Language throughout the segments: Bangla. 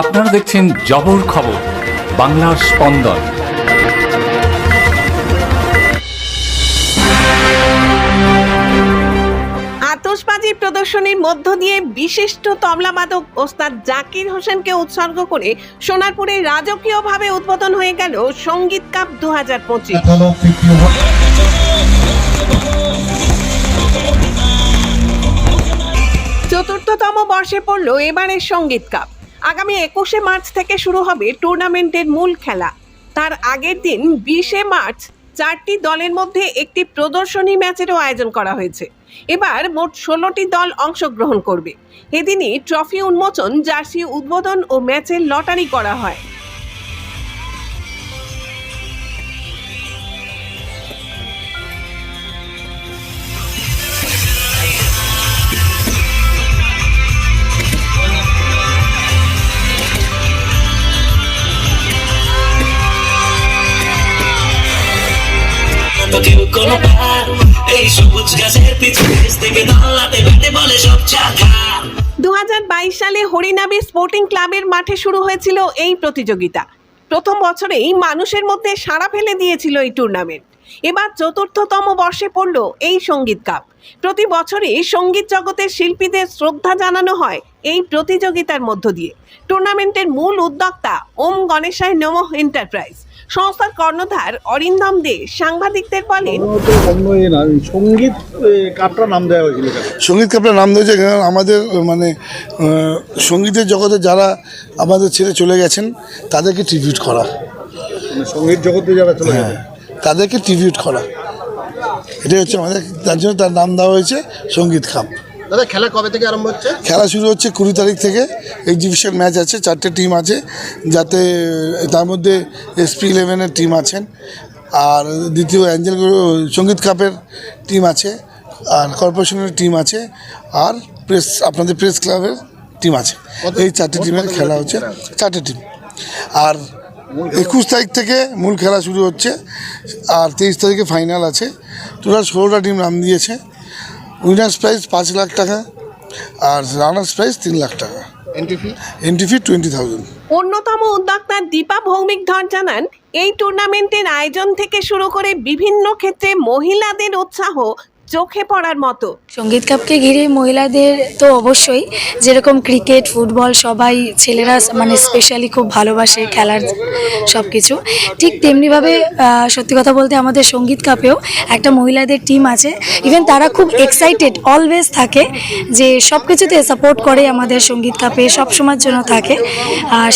আপনারা দেখছেন জবর খবর, বাংলার স্পন্দন। আতশবাজি প্রদর্শনীর মধ্য দিয়ে বিশিষ্ট তবলাবাদক ওস্তাদ জাকির হোসেনকে উৎসর্গ করে সোনারপুরে রাজকীয়ভাবে উদ্বোধন হয়ে গেল সংগীত কাপ দু হাজার পঁচিশ। চতুর্থতম বর্ষে পড়ল এবারের সংগীত কাপ। আগামী একুশে মার্চ থেকে শুরু হবে টুর্নামেন্টের মূল খেলা। তার আগের দিন বিশে মার্চ চারটি দলের মধ্যে একটি প্রদর্শনী ম্যাচেরও আয়োজন করা হয়েছে। এবার মোট ষোলোটি দল অংশগ্রহণ করবে। এদিনই ট্রফি উন্মোচন, জার্সি উদ্বোধন ও ম্যাচের লটারি করা হয়। কোনো পার এই সবুজ গাছের পিছনে থেকে দাল্লাতে বেটে বলে সব চাকা। দু সালে হরিনাবি স্পোর্টিং ক্লাবের মাঠে শুরু হয়েছিল এই প্রতিযোগিতা। প্রথম বছরেই মানুষের মধ্যে সাড়া ফেলে দিয়েছিল এই টুর্নামেন্ট। এবার চতুর্থতম বর্ষে পড়ল এই সংগীত কাপ। প্রতি বছরই সংগীত জগতের শিল্পীদের শ্রদ্ধা জানানো হয় এই প্রতিযোগিতার মধ্য দিয়ে। টুর্নামেন্টের মূল উদ্যোক্তা ওম গণেশায় নমঃ এন্টারপ্রাইজ। সংস্থার কর্ণধার অরিন্দম দে সাংবাদিকদের বলেন সংগীত এ, কাপটার নাম দেওয়া হয়েছিল সংগীত কাপড়ের নাম দিয়েছে কারণ আমাদের মানে সঙ্গীতের জগতে যারা আমাদের ছেড়ে চলে গেছেন তাদেরকে ট্রিবিউট করা। মানে সংগীত জগতে যারা চলে গেছে তাদেরকে ট্রিবিউট করা। এটাই হচ্ছে আমাদের তার জন্য তার নাম দেওয়া হয়েছে সংগীত কাপ। দাদা খেলা কবে থেকে আরম্ভ হচ্ছে? খেলা শুরু হচ্ছে কুড়ি তারিখ থেকে। এক্সিবিশন ম্যাচ আছে চারটে টিম আছে যাতে তার মধ্যে এসপি ইলেভেনের টিম আছেন। আর দ্বিতীয় অ্যাঞ্জেল সংগীত কাপের টিম আছে আর কর্পোরেশনের টিম আছে আর প্রেস আপনাদের প্রেস ক্লাবের টিম আছে। এই চারটে টিমের খেলা হচ্ছে চারটে টিম আর একুশ তারিখ থেকে মূল খেলা শুরু হচ্ছে আর তেইশ তারিখে ফাইনাল আছে। টোটাল ষোলোটা টিম নাম দিয়েছে। উইনার্স প্রাইজ পাঁচ লাখ টাকা আর রানার্স প্রাইজ তিন লাখ টাকা। এন্ট্রি টোয়েন্টি থাউজেন্ড অন্যতম উদ্যোক্তা দীপা ভৌমিক ধর জানান এই টুর্নামেন্টের আয়োজন থেকে শুরু করে বিভিন্ন ক্ষেত্রে মহিলাদের উৎসাহ চোখে পড়ার মতো। সংগীত কাপকে ঘিরে মহিলাদের তো অবশ্যই, যেরকম ক্রিকেট, ফুটবল সবাই ছেলেরা মানে স্পেশালি খুব ভালোবাসে খেলার সব কিছু ঠিক তেমনিভাবে সত্যি কথা বলতে আমাদের সংগীত কাপেও একটা মহিলাদের টিম আছে। ইভেন তারা খুব এক্সাইটেড অলওয়েজ থাকে যে সব কিছুতে সাপোর্ট করে আমাদের সংগীত কাপে সব সময়ের জন্য থাকে।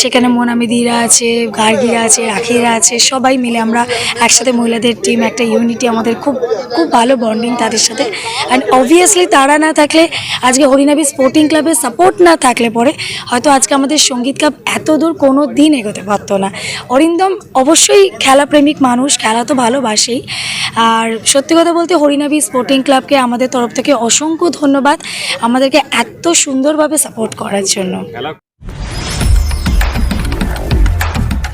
সেখানে মোনামিদিরা আছে, গার্গিরা আছে, রাখিরা আছে, সবাই মিলে আমরা একসাথে মহিলাদের টিম একটা ইউনিটি আমাদের খুব খুব ভালো বন্ডিং তাদের সাথে। অ্যান্ড অবভিয়াসলি তারা না থাকলে, আজকে হরিনাবি স্পোর্টিং ক্লাবের সাপোর্ট না থাকলে পরে হয়তো আজকে আমাদের সংগীত কাপ এত দূর কোনো দিন এগোতে পারতো না। অরিন্দম অবশ্যই খেলাপ্রেমিক মানুষ, খেলা তো ভালোবাসেই। আর সত্যি কথা বলতে হরিনাবি স্পোর্টিং ক্লাবকে আমাদের তরফ থেকে অসংখ্য ধন্যবাদ, আমাদেরকে এত সুন্দরভাবে সাপোর্ট করার জন্য।